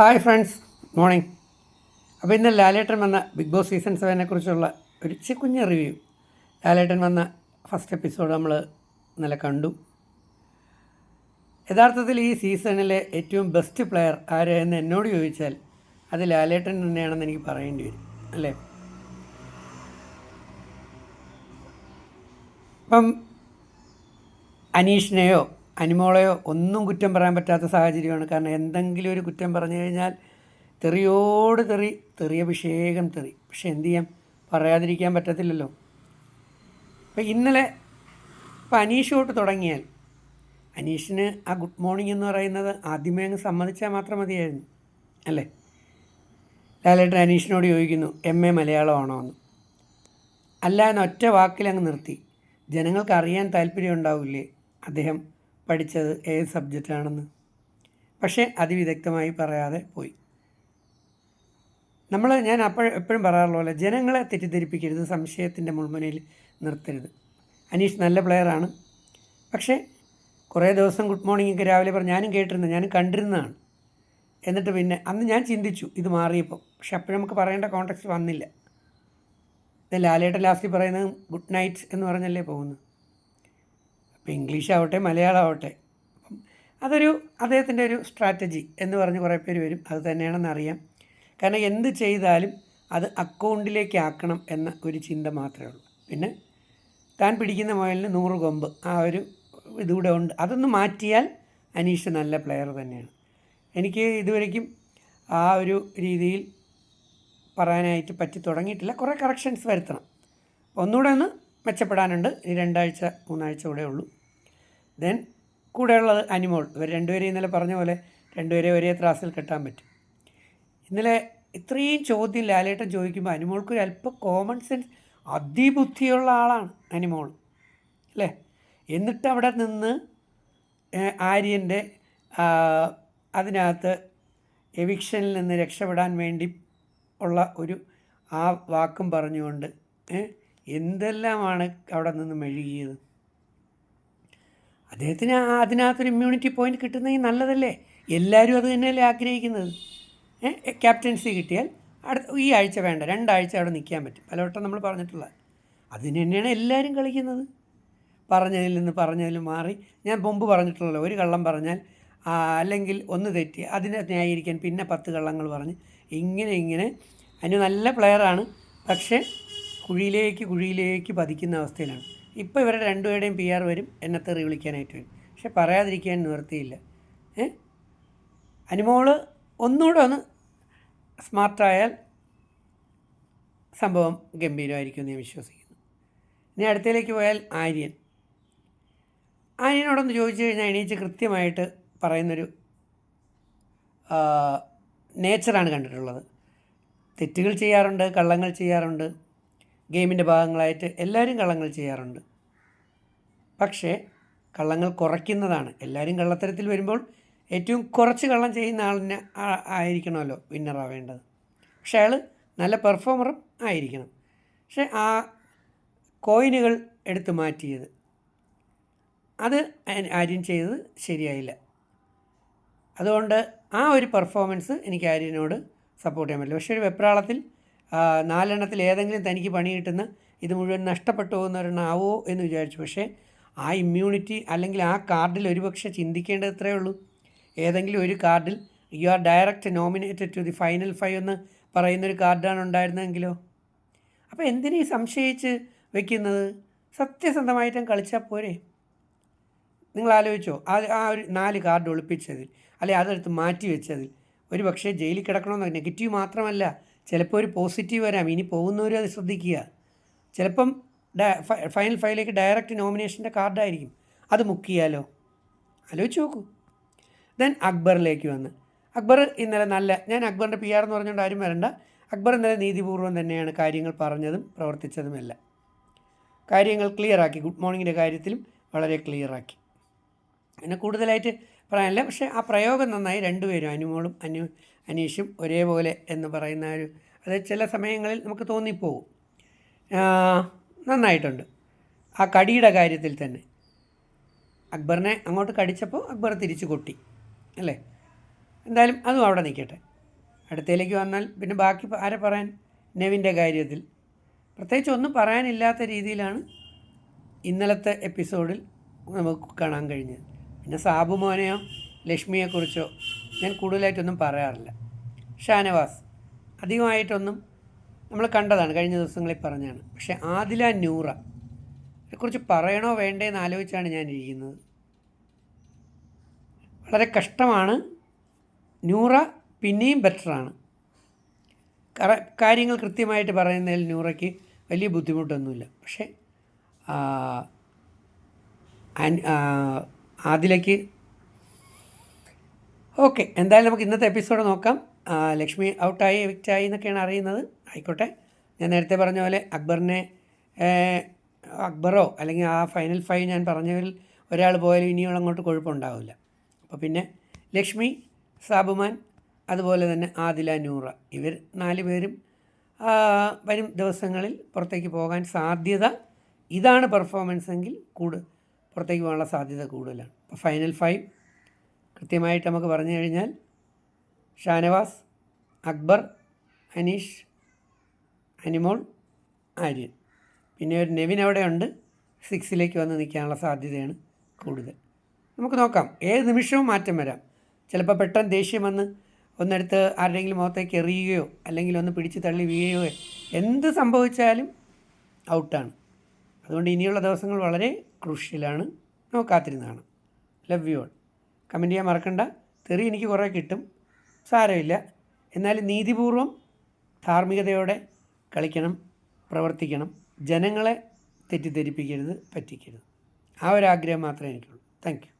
Hi friends morning. അപ്പോൾ ഇന്ന് ലാലേട്ടൻ വന്ന ബിഗ് ബോസ് സീസൺ സെവനെ കുറിച്ചുള്ള ഒരു കുഞ്ഞ് റിവ്യൂ. ലാലേട്ടൻ വന്ന ഫസ്റ്റ് എപ്പിസോഡ് നമ്മൾ ഇന്നലെ കണ്ടു. യഥാർത്ഥത്തിൽ ഈ സീസണിലെ ഏറ്റവും ബെസ്റ്റ് പ്ലെയർ ആര് എന്ന് എന്നോട് ചോദിച്ചാൽ അത് ലാലേട്ടൻ തന്നെയാണെന്ന് എനിക്ക് പറയേണ്ടി വരും അല്ലേ? അപ്പം അനീഷിനെയോ അനിമോളെയോ ഒന്നും കുറ്റം പറയാൻ പറ്റാത്ത സാഹചര്യമാണ്. കാരണം എന്തെങ്കിലും ഒരു കുറ്റം പറഞ്ഞു കഴിഞ്ഞാൽ തെറിയോട് തെറി തെറിയഭിഷേകം തെറി. പക്ഷെ എന്തു ചെയ്യാം? പറയാതിരിക്കാൻ പറ്റത്തില്ലല്ലോ. അപ്പം ഇന്നലെ ഇപ്പം അനീഷ് തൊട്ട് തുടങ്ങിയാൽ അനീഷിന് ആ ഗുഡ് മോർണിംഗ് എന്ന് പറയുന്നത് ആദ്യമേ അങ്ങ് സമ്മതിച്ചാൽ മാത്രം മതിയായിരുന്നു. അല്ലേ? ലാലേട്ടൻ അനീഷിനോട് ചോദിക്കുന്നു എം എ മലയാളമാണോ എന്ന്? അല്ല എന്ന ഒറ്റ വാക്കിൽ അങ്ങ് നിർത്തി. ജനങ്ങൾക്ക് അറിയാൻ താല്പര്യം ഉണ്ടാവില്ലേ? അദ്ദേഹം പഠിച്ചത് ഏത് സബ്ജക്റ്റാണെന്ന്. പക്ഷേ അതിവിദഗ്ധമായി പറയാതെ പോയി. നമ്മൾ ഞാൻ അപ്പോൾ എപ്പോഴും പറയാറുള്ള പോലെ ജനങ്ങളെ തെറ്റിദ്ധരിപ്പിക്കരുത് സംശയത്തിന്റെ മുൾമുനയിൽ നിർത്തരുത്. അനീഷ് നല്ല പ്ലെയറാണ്. പക്ഷേ കുറേ ദിവസം ഗുഡ് മോർണിംഗ് ഒക്കെ രാവിലെ പറഞ്ഞു ഞാനും കേട്ടിരുന്നു ഞാനും കണ്ടിരുന്നതാണ്. എന്നിട്ട് പിന്നെ അന്ന് ഞാൻ ചിന്തിച്ചു ഇത് മാറിയപ്പോൾ പക്ഷെ അപ്പോഴും നമുക്ക് പറയേണ്ട കോൺടാക്സ്റ്റ് വന്നില്ല. ഇത് ലാലേട്ട ലാസ്റ്റ് പറയുന്നത് ഗുഡ് നൈറ്റ് എന്ന് പറഞ്ഞല്ലേ പോകുന്നത്. അപ്പോൾ ഇംഗ്ലീഷ് ആവട്ടെ മലയാളം ആവട്ടെ അതൊരു അദ്ദേഹത്തിന്റെ ഒരു സ്ട്രാറ്റജി എന്ന് പറഞ്ഞ് കുറേ പേര് വരും. അത് തന്നെയാണെന്ന് അറിയാം കാരണം എന്ത് ചെയ്താലും അത് അക്കൗണ്ടിലേക്ക് ആക്കണം എന്ന ഒരു ചിന്ത മാത്രമേ ഉള്ളൂ. പിന്നെ താൻ പിടിക്കുന്ന മുയലിന് നൂറ് കൊമ്പ് ആ ഒരു ഇതുകൂടെ ഉണ്ട്. അതൊന്ന് മാറ്റിയാൽ അനീഷ് നല്ല പ്ലെയർ തന്നെയാണ്. എനിക്ക് ഇതുവരേക്കും ആ ഒരു രീതിയിൽ പറയാനായിട്ട് പറ്റി തുടങ്ങിയിട്ടില്ല. കുറേ കറക്ഷൻസ് വരുത്തണം. ഒന്നുകൂടെ ഒന്ന് മെച്ചപ്പെടാനുണ്ട്. ഇനി രണ്ടാഴ്ച മൂന്നാഴ്ച കൂടെ ഉള്ളൂ. ദെൻ കൂടെയുള്ളത് അനിമോൾ. ഇവർ രണ്ടുപേരെയും ഇന്നലെ പറഞ്ഞ പോലെ രണ്ടുപേരെ ഒരേ ത്രാസിൽ കെട്ടാൻ പറ്റും. ഇന്നലെ ഇത്രയും ചോദ്യം ലാലേട്ടൻ ചോദിക്കുമ്പോൾ അനിമോൾക്ക് ഒരു അല്പം കോമൺ സെൻസ് അതിബുദ്ധിയുള്ള ആളാണ് അനിമോൾ. അല്ലേ? എന്നിട്ട് അവിടെ നിന്ന് ഏഹ്, ആര്യന്റെ അതിനകത്ത് എവിക്ഷനിൽ നിന്ന് രക്ഷപ്പെടാൻ വേണ്ടി ഉള്ള ഒരു ആ വാക്കും പറഞ്ഞുകൊണ്ട് ഏ, എന്തെല്ലാമാണ് അവിടെ നിന്ന് മെഴുകിയത്? അദ്ദേഹത്തിന് അതിനകത്തൊരു ഇമ്മ്യൂണിറ്റി പോയിന്റ് കിട്ടുന്നെങ്കിൽ നല്ലതല്ലേ? എല്ലാവരും അത് തന്നെയല്ലേ ആഗ്രഹിക്കുന്നത്? ക്യാപ്റ്റൻസി കിട്ടിയാൽ അടുത്ത ഈ ആഴ്ച വേണ്ട രണ്ടാഴ്ച അവിടെ നിൽക്കാൻ പറ്റും. പലവട്ടം നമ്മൾ പറഞ്ഞിട്ടുള്ള അതിന് തന്നെയാണ് എല്ലാവരും കളിക്കുന്നത്. പറഞ്ഞതിൽ നിന്ന് പറഞ്ഞതിൽ മാറി. ഞാൻ മുമ്പ് പറഞ്ഞിട്ടുള്ളല്ലോ ഒരു കള്ളം പറഞ്ഞാൽ അല്ലെങ്കിൽ ഒന്ന് തെറ്റി അതിനെ ന്യായീകരിക്കാൻ പിന്നെ പത്ത് കള്ളങ്ങൾ പറഞ്ഞ് ഇങ്ങനെ ഇങ്ങനെ. അതിന് നല്ല പ്ലെയറാണ് പക്ഷേ കുഴിയിലേക്ക് കുഴിയിലേക്ക് പതിക്കുന്ന അവസ്ഥയിലാണ്. ഇപ്പോൾ ഇവരുടെ രണ്ടുപേരുടെയും പി ആർ വരും എന്നെ തെറി വിളിക്കാനായിട്ട് വരും. പക്ഷെ പറയാതിരിക്കാൻ നിവർത്തിയില്ല ഏ? അനുമോൾ ഒന്നുകൂടെ ഒന്ന് സ്മാർട്ടായാൽ സംഭവം ഗംഭീരമായിരിക്കും എന്ന് ഞാൻ വിശ്വസിക്കുന്നു. ഇനി അടുത്തയിലേക്ക് പോയാൽ ആര്യൻ. ആര്യനോടൊന്ന് ചോദിച്ചു കഴിഞ്ഞാൽ എണീച്ച് കൃത്യമായിട്ട് പറയുന്നൊരു നേച്ചറാണ് കണ്ടിട്ടുള്ളത്. തെറ്റുകൾ ചെയ്യാറുണ്ട് കള്ളങ്ങൾ ചെയ്യാറുണ്ട്. ഗെയിമിന്റെ ഭാഗങ്ങളായിട്ട് എല്ലാവരും കള്ളങ്ങൾ ചെയ്യാറുണ്ട്. പക്ഷേ കള്ളങ്ങൾ കുറയ്ക്കുന്നതാണ്. എല്ലാവരും കള്ളത്തരത്തിൽ വരുമ്പോൾ ഏറ്റവും കുറച്ച് കള്ളം ചെയ്യുന്ന ആളിനെ ആയിരിക്കണമല്ലോ വിന്നറാവേണ്ടത് പക്ഷേ അയാൾ നല്ല പെർഫോമറും ആയിരിക്കണം. പക്ഷേ ആ കോയിനുകൾ എടുത്ത് മാറ്റിയത് അത് ആര്യം ചെയ്തത് ശരിയായില്ല. അതുകൊണ്ട് ആ ഒരു പെർഫോമൻസ് എനിക്ക് ആര്യനോട് സപ്പോർട്ട് ചെയ്യാൻ പറ്റില്ല. പക്ഷേ ഒരു വെപ്രാളത്തിൽ നാലെണ്ണത്തിൽ ഏതെങ്കിലും തനിക്ക് പണി കിട്ടുന്ന ഇത് മുഴുവൻ നഷ്ടപ്പെട്ടു പോകുന്നവരെണ്ണം ആവോ എന്ന് വിചാരിച്ചു. പക്ഷേ ആ ഇമ്മ്യൂണിറ്റി അല്ലെങ്കിൽ ആ കാർഡിൽ ഒരുപക്ഷെ ചിന്തിക്കേണ്ടത് ഇത്രയേ ഉള്ളൂ. ഏതെങ്കിലും ഒരു കാർഡിൽ you are direct nominated to the final five എന്ന് പറയുന്നൊരു കാർഡാണ് ഉണ്ടായിരുന്നതെങ്കിലോ? അപ്പോൾ എന്തിനീ സംശയിച്ച് വെക്കുന്നത്? സത്യസന്ധമായിട്ടും കളിച്ചാൽ പോരെ. നിങ്ങൾ ആലോചിച്ചോ ആ ആ ഒരു നാല് കാർഡ് ഒളിപ്പിച്ചതിൽ അല്ലെങ്കിൽ അതെടുത്ത് മാറ്റി വെച്ചതിൽ ഒരു പക്ഷേ ജയിലിൽ കിടക്കണമെന്നോ നെഗറ്റീവ് മാത്രമല്ല ചിലപ്പോൾ ഒരു പോസിറ്റീവ് വരാം. ഇനി പോകുന്നവരും അത് ശ്രദ്ധിക്കുക. ചിലപ്പം ഫൈനൽ ഫൈവിലേക്ക് ഡയറക്റ്റ് നോമിനേഷന്റെ കാർഡായിരിക്കും അത് മുക്ക് ചെയ്യാലോ? ആലോചിച്ച് നോക്കൂ. ദെൻ അക്ബറിലേക്ക് വന്ന്. അക്ബർ ഇന്നലെ നല്ല ഞാൻ അക്ബറിന്റെ പി ആർ എന്ന് പറഞ്ഞുകൊണ്ട് ആരും വരണ്ട. അക്ബർ ഇന്നലെ നീതിപൂർവം തന്നെയാണ് കാര്യങ്ങൾ പറഞ്ഞതും പ്രവർത്തിച്ചതുമെല്ലാം. കാര്യങ്ങൾ ക്ലിയറാക്കി ഗുഡ് മോർണിംഗിന്റെ കാര്യത്തിലും വളരെ ക്ലിയറാക്കി പിന്നെ കൂടുതലായിട്ട് പറയാനില്ല. പക്ഷേ ആ പ്രയോഗം നന്നായി. രണ്ടുപേരും അനുമോളും അനു അനീഷും ഒരേപോലെ എന്ന് പറയുന്ന ഒരു അത് ചില സമയങ്ങളിൽ നമുക്ക് തോന്നിപ്പോവും. നന്നായിട്ടുണ്ട്. ആ കടിയുടെ കാര്യത്തിൽ തന്നെ. അക്ബറിനെ അങ്ങോട്ട് കടിച്ചപ്പോൾ അക്ബർ തിരിച്ചു കൊട്ടി അല്ലേ? എന്തായാലും അതും അവിടെ നിൽക്കട്ടെ. അടുത്തേലേക്ക് വന്നാൽ പിന്നെ ബാക്കി ആരെ പറയാൻ? നെവിന്റെ കാര്യത്തിൽ. പ്രത്യേകിച്ച് ഒന്നും പറയാനില്ലാത്ത രീതിയിലാണ് ഇന്നലത്തെ എപ്പിസോഡിൽ നമുക്ക് കാണാൻ കഴിഞ്ഞത്. പിന്നെ സാബു മോനെയോ ലക്ഷ്മിയെക്കുറിച്ചോ ഞാൻ കൂടുതലായിട്ടൊന്നും പറയാറില്ല. ഷാനവാസ് അധികമായിട്ടൊന്നും നമ്മൾ കണ്ടതാണ് കഴിഞ്ഞ ദിവസങ്ങളിൽ പറഞ്ഞാണ്. പക്ഷേ ആദില നൂറ ഇതിനെക്കുറിച്ച് പറയണോ വേണ്ടേ എന്ന് ആലോചിച്ചാണ് ഞാൻ ഇരിക്കുന്നത്. വളരെ കഷ്ടമാണ്. നൂറ പിന്നെയും ബെറ്ററാണ്. കാര്യങ്ങൾ കൃത്യമായിട്ട് പറയുന്നതിൽ നൂറയ്ക്ക് വലിയ ബുദ്ധിമുട്ടൊന്നുമില്ല. പക്ഷേ ആദിലയ്ക്ക് ഓക്കെ എന്തായാലും നമുക്ക് ഇന്നത്തെ എപ്പിസോഡ് നോക്കാം. ലക്ഷ്മി ഔട്ടായി എവിക്റ്റായി എന്നൊക്കെയാണ് അറിയുന്നത്. ആയിക്കോട്ടെ. ഞാൻ നേരത്തെ പറഞ്ഞ പോലെ അക്ബറിനെ അക്ബറോ അല്ലെങ്കിൽ ആ ഫൈനൽ ഫൈവ് ഞാൻ പറഞ്ഞവരിൽ ഒരാൾ പോയാലും ഇനിയുള്ള അങ്ങോട്ട് കുഴപ്പമുണ്ടാവില്ല അപ്പോൾ പിന്നെ ലക്ഷ്മി സാബുമാൻ അതുപോലെ തന്നെ ആദില നൂറ ഇവർ നാല് പേരും വരും ദിവസങ്ങളിൽ പുറത്തേക്ക് പോകാൻ സാധ്യത ഇതാണ് പെർഫോമൻസ് എങ്കിൽ കൂട് പുറത്തേക്ക് പോകാനുള്ള സാധ്യത കൂടുതലാണ്. അപ്പോൾ ഫൈനൽ ഫൈവ് കൃത്യമായിട്ട് നമുക്ക് പറഞ്ഞു കഴിഞ്ഞാൽ ഷാനവാസ് അക്ബർ അനീഷ് അനിമോൾ ആര്യൻ. പിന്നെ ഒരു നെവിൻ അവിടെ ഉണ്ട്. സിക്സിലേക്ക് വന്ന് നിൽക്കാനുള്ള സാധ്യതയാണ് കൂടുതൽ. നമുക്ക് നോക്കാം. ഏത് നിമിഷവും മാറ്റം വരാം. ചിലപ്പോൾ പെട്ടെന്ന് ദേഷ്യം വന്ന് ഒന്നെടുത്ത് ആരുടെയെങ്കിലും മുഖത്തേക്ക് എറിയുകയോ അല്ലെങ്കിൽ ഒന്ന് പിടിച്ച് തള്ളി വീഴുകയോ എന്ത് സംഭവിച്ചാലും ഔട്ടാണ്. അതുകൊണ്ട് ഇനിയുള്ള ദിവസങ്ങൾ വളരെ ക്രൂഷ്യലാണ്. നമുക്ക് കാത്തിരുന്നതാണ് ലവ് യു ഓൾ കമന്റ് ചെയ്യാൻ മറക്കണ്ട. തെറി എനിക്ക് കുറേ കിട്ടും. സാരമില്ല. എന്നാലും നീതിപൂർവം ധാർമ്മികതയോടെ കളിക്കണം പ്രവർത്തിക്കണം. ജനങ്ങളെ തെറ്റിദ്ധരിപ്പിക്കരുത് പറ്റിക്കരുത്. ആ ഒരു ആഗ്രഹം മാത്രമേ എനിക്കുള്ളൂ. താങ്ക്